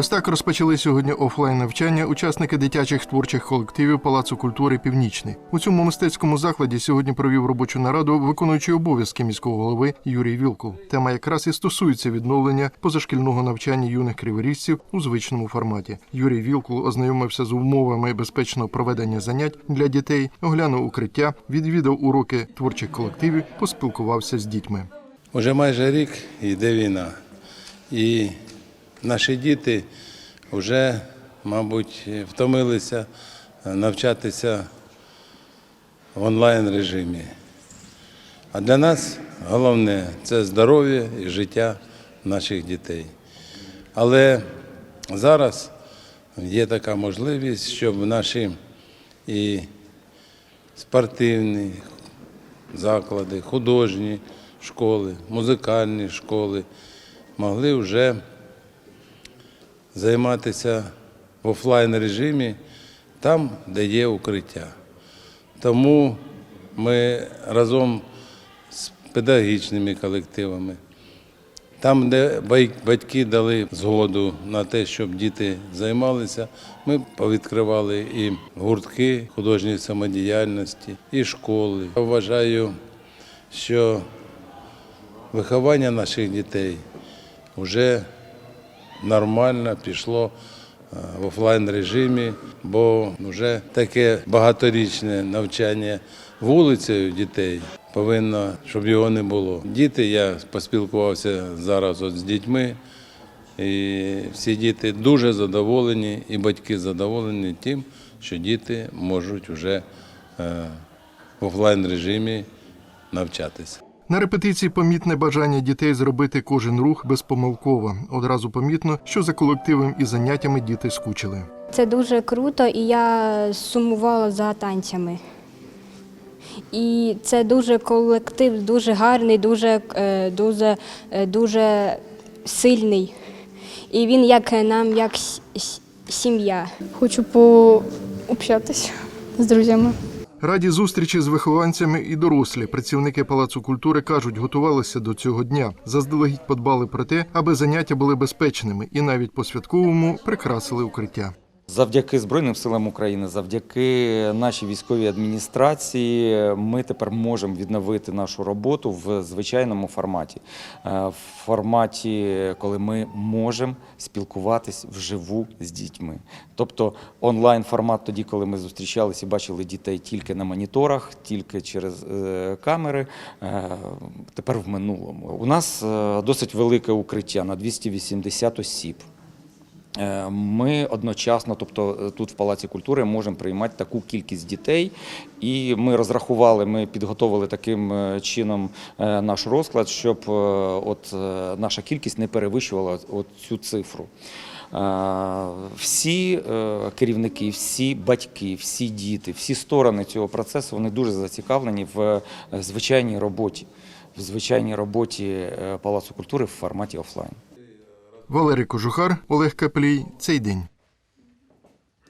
Ось так розпочали сьогодні офлайн навчання учасники дитячих творчих колективів Палацу культури Північний. У цьому мистецькому закладі сьогодні провів робочу нараду виконуючий обов'язки міського голови Юрій Вілкул. Тема якраз і стосується відновлення позашкільного навчання юних криворіжців у звичному форматі. Юрій Вілкул ознайомився з умовами безпечного проведення занять для дітей, оглянув укриття, відвідав уроки творчих колективів, поспілкувався з дітьми. Уже майже рік йде війна. І наші діти вже, мабуть, втомилися навчатися в онлайн режимі. А для нас головне це здоров'я і життя наших дітей. Але зараз є така можливість, щоб наші і спортивні заклади, художні школи, музикальні школи могли вже займатися в офлайн режимі там, де є укриття. Тому ми разом з педагогічними колективами, там, де батьки дали згоду на те, щоб діти займалися, ми повідкривали і гуртки художньої самодіяльності, і школи. Я вважаю, що виховання наших дітей вже нормально пішло е, в офлайн режимі, бо вже таке багаторічне навчання вулицею дітей повинно, щоб його не було. Діти, я поспілкувався зараз от з дітьми, і всі діти дуже задоволені, і батьки задоволені тим, що діти можуть вже е, в офлайн режимі навчатися. На репетиції помітне бажання дітей зробити кожен рух безпомилково. Одразу помітно, що за колективом і заняттями діти скучили. Це дуже круто, і я сумувала за танцями. І це дуже колектив, дуже гарний, дуже, е, дуже, е, дуже сильний. І він як е, нам, як сім'я. Хочу пообщатися з друзями. Раді зустрічі з вихованцями і дорослі працівники палацу культури кажуть, готувалися до цього дня. Заздалегідь подбали про те, аби заняття були безпечними, і навіть по святковому прикрасили укриття. Завдяки Збройним силам України, завдяки нашій військовій адміністрації, ми тепер можемо відновити нашу роботу в звичайному форматі, Е, в форматі, коли ми можемо спілкуватись вживу з дітьми. Тобто онлайн формат тоді, коли ми зустрічалися і бачили дітей тільки на моніторах, тільки через е, камери. е, Тепер в минулому. У нас досить велике укриття на 280 осіб. Е, Ми одночасно, тобто е, тут в Палаці культури, можемо приймати таку кількість дітей, і ми розрахували, ми підготовили таким е, чином наш розклад, щоб от наша кількість не перевищувала цю цифру. Всі керівники, всі батьки, всі діти, всі сторони цього процесу вони дуже зацікавлені в звичайній роботі, в звичайній роботі Палацу культури в форматі офлайн. Валерій Кожухар, Олег Каплій. Цей день.